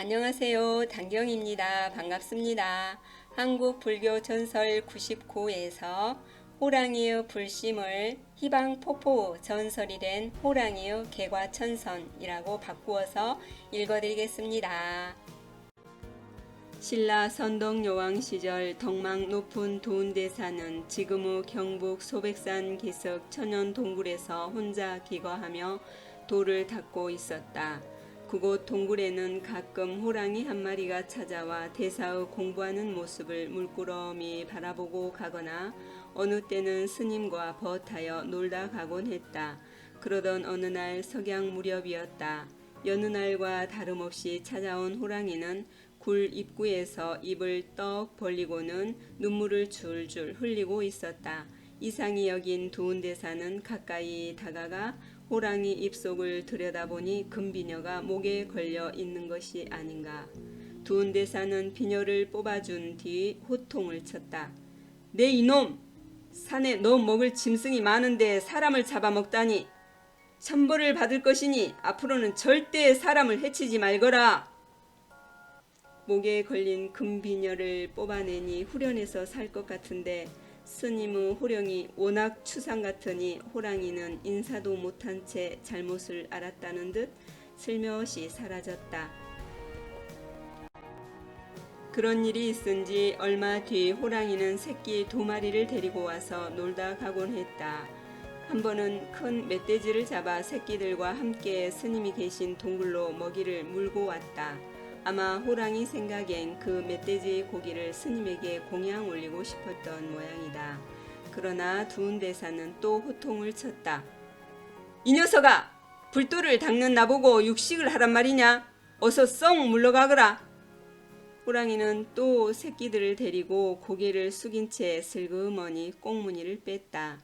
안녕하세요. 단경입니다. 반갑습니다. 한국 불교 전설 99에서 호랑이의 불심을 희방 포포 전설이 된 호랑이의 개과천선이라고 바꾸어서 읽어드리겠습니다. 신라 선덕 여왕 시절 덕망 높은 도운대사는 지금의 경북 소백산 기슭 천연 동굴에서 혼자 기거하며 돌을 닦고 있었다. 그곳 동굴에는 가끔 호랑이 한 마리가 찾아와 대사의 공부하는 모습을 물끄러미 바라보고 가거나 어느 때는 스님과 벗하여 놀다 가곤 했다. 그러던 어느 날 석양 무렵이었다. 여느 날과 다름없이 찾아온 호랑이는 굴 입구에서 입을 떡 벌리고는 눈물을 줄줄 흘리고 있었다. 이상히 여긴 두운대사는 가까이 다가가 호랑이 입속을 들여다보니 금비녀가 목에 걸려 있는 것이 아닌가. 두운대사는 비녀를 뽑아준 뒤 호통을 쳤다. 내 이놈! 산에 너 먹을 짐승이 많은데 사람을 잡아먹다니! 천벌을 받을 것이니 앞으로는 절대 사람을 해치지 말거라! 목에 걸린 금비녀를 뽑아내니 후련해서 살 것 같은데 스님의 호령이 워낙 추상 같으니 호랑이는 인사도 못한 채 잘못을 알았다는 듯 슬며시 사라졌다. 그런 일이 있은 지 얼마 뒤 호랑이는 새끼 두 마리를 데리고 와서 놀다 가곤 했다. 한 번은 큰 멧돼지를 잡아 새끼들과 함께 스님이 계신 동굴로 먹이를 물고 왔다. 아마 호랑이 생각엔 그 멧돼지 고기를 스님에게 공양 올리고 싶었던 모양이다. 그러나 두운 대사는 또 호통을 쳤다. 이 녀석아! 불도를 닦는 나보고 육식을 하란 말이냐? 어서 썩 물러가거라! 호랑이는 또 새끼들을 데리고 고개를 숙인 채 슬그머니 꽁무니를 뺐다.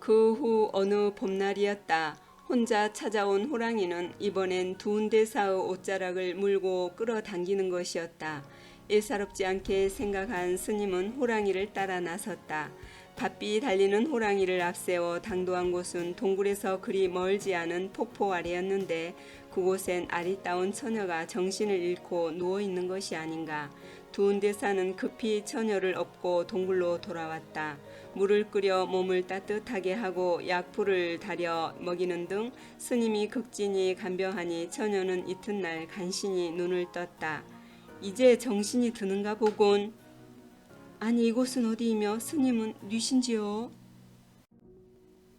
그 후 어느 봄날이었다. 혼자 찾아온 호랑이는 이번엔 두운대사의 옷자락을 물고 끌어당기는 것이었다. 예사롭지 않게 생각한 스님은 호랑이를 따라 나섰다. 바삐 달리는 호랑이를 앞세워 당도한 곳은 동굴에서 그리 멀지 않은 폭포 아래였는데 그곳엔 아리따운 처녀가 정신을 잃고 누워 있는 것이 아닌가. 두운대사는 급히 처녀를 업고 동굴로 돌아왔다. 물을 끓여 몸을 따뜻하게 하고 약불을 다려 먹이는 등 스님이 극진히 간병하니 처녀는 이튿날 간신히 눈을 떴다. 이제 정신이 드는가 보군. 아니 이곳은 어디이며 스님은 뉘신지요?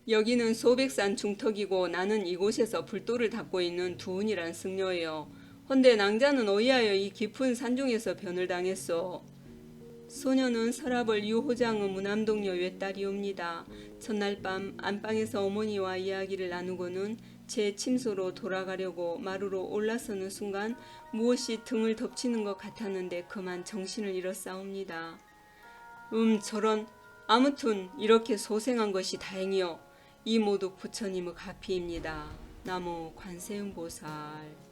여기는 소백산 중턱이고 나는 이곳에서 불도를 닦고 있는 두운이란 승려예요. 헌데 낭자는 어이하여 이 깊은 산중에서 변을 당했소. 소녀는 서라벌 유호장의 무남동녀 외딸이옵니다. 첫날 밤 안방에서 어머니와 이야기를 나누고는 제 침소로 돌아가려고 마루로 올라서는 순간 무엇이 등을 덮치는 것 같았는데 그만 정신을 잃었사옵니다. 음 저런 아무튼 이렇게 소생한 것이 다행이요. 이 모두 부처님의 가피입니다. 나무 관세음보살.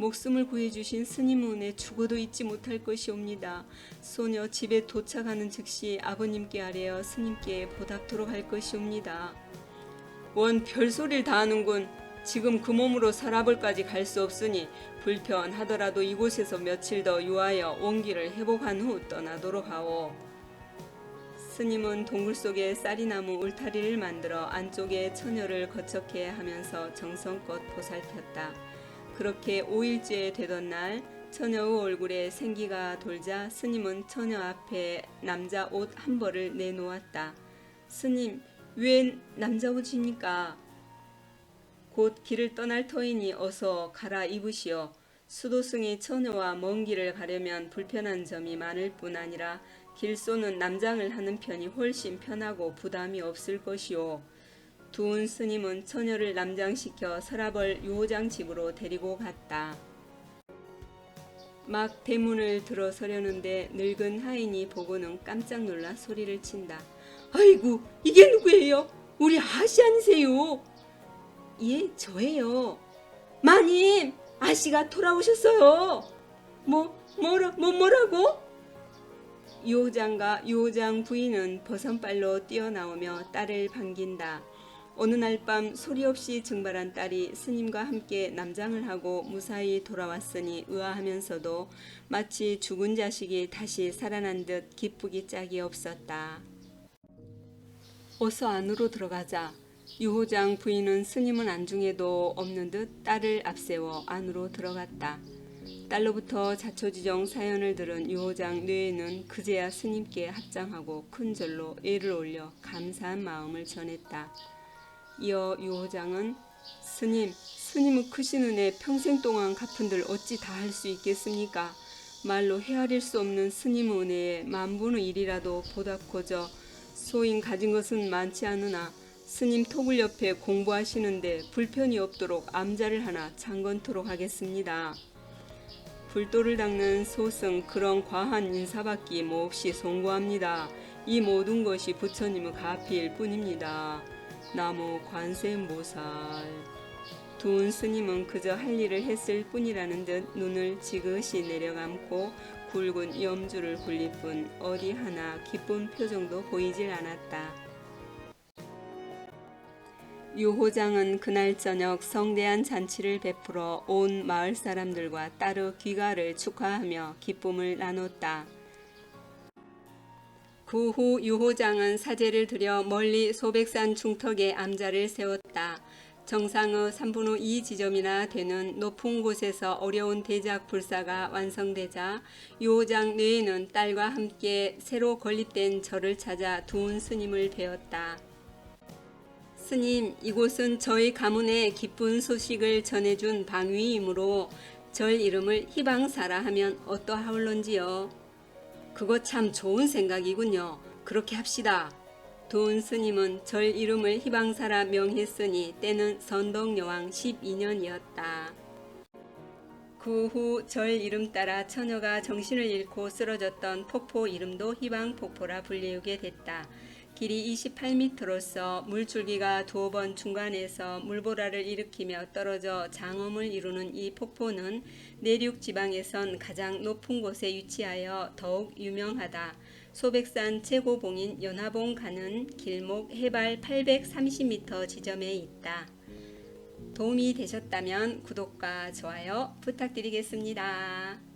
목숨을 구해주신 스님 은혜 죽어도 잊지 못할 것이옵니다. 소녀 집에 도착하는 즉시 아버님께 아뢰어 스님께 보답토록 할 것이옵니다. 원 별소리를 다 하는군. 지금 그 몸으로 서라벌까지 갈 수 없으니 불편하더라도 이곳에서 며칠 더 유하여 원기를 회복한 후 떠나도록 하오. 스님은 동굴 속에 쌀이나무 울타리를 만들어 안쪽에 처녀를 거처케 하면서 정성껏 보살폈다. 그렇게 5일째 되던 날 처녀의 얼굴에 생기가 돌자 스님은 처녀 앞에 남자 옷 한 벌을 내놓았다. 스님, 웬 남자 옷입니까? 곧 길을 떠날 터이니 어서 갈아 입으시오. 수도승이 처녀와 먼 길을 가려면 불편한 점이 많을 뿐 아니라 길소는 남장을 하는 편이 훨씬 편하고 부담이 없을 것이오. 두운 스님은 처녀를 남장시켜 서라벌 유호장 집으로 데리고 갔다. 막 대문을 들어서려는데 늙은 하인이 보고는 깜짝 놀라 소리를 친다. 아이고 이게 누구예요? 우리 아시 아니세요? 예 저예요. 마님 아씨가 돌아오셨어요. 뭐 뭐라 뭐 뭐라고? 유호장과 유호장 부인은 버선발로 뛰어나오며 딸을 반긴다. 어느 날 밤 소리 없이 증발한 딸이 스님과 함께 남장을 하고 무사히 돌아왔으니 의아하면서도 마치 죽은 자식이 다시 살아난 듯 기쁘기 짝이 없었다. 어서 안으로 들어가자. 유호장 부인은 스님은 안중에도 없는 듯 딸을 앞세워 안으로 들어갔다. 딸로부터 자초지정 사연을 들은 유호장 뇌에는 그제야 스님께 합장하고 큰 절로 애를 올려 감사한 마음을 전했다. 이어 유호장은 스님, 스님은 크신 은혜 평생 동안 갚은들 어찌 다 할 수 있겠습니까? 말로 헤아릴 수 없는 스님 은혜에 만분의 일이라도 보답고저 소인 가진 것은 많지 않으나 스님 톡을 옆에 공부하시는데 불편이 없도록 암자를 하나 창건토록 하겠습니다. 불도를 닦는 소승 그런 과한 인사받기 몹시 송구합니다. 이 모든 것이 부처님의 가피일 뿐입니다. 나무 관세음보살 두은 스님은 그저 할 일을 했을 뿐이라는 듯 눈을 지그시 내려감고 굵은 염주를 굴릴 뿐 어디 하나 기쁜 표정도 보이질 않았다. 유호장은 그날 저녁 성대한 잔치를 베풀어 온 마을 사람들과 딸의 귀가를 축하하며 기쁨을 나눴다. 그 후 유호장은 사제를 들여 멀리 소백산 중턱에 암자를 세웠다. 정상의 3분의 2 지점이나 되는 높은 곳에서 어려운 대작 불사가 완성되자 유호장 뇌에는 딸과 함께 새로 건립된 절을 찾아 두은 스님을 배웠다. 스님, 이곳은 저희 가문에 기쁜 소식을 전해준 방위이므로 절 이름을 희방사라 하면 어떠하올런지요? 그거 참 좋은 생각이군요. 그렇게 합시다. 도은 스님은 절 이름을 희방사라 명했으니 때는 선덕여왕 12년이었다. 그 후 절 이름 따라 처녀가 정신을 잃고 쓰러졌던 폭포 이름도 희방폭포라 불리우게 됐다. 길이 28m로서 물줄기가 두어 번 중간에서 물보라를 일으키며 떨어져 장엄을 이루는 이 폭포는 내륙 지방에선 가장 높은 곳에 위치하여 더욱 유명하다. 소백산 최고봉인 연화봉 가는 길목 해발 830m 지점에 있다. 도움이 되셨다면 구독과 좋아요 부탁드리겠습니다.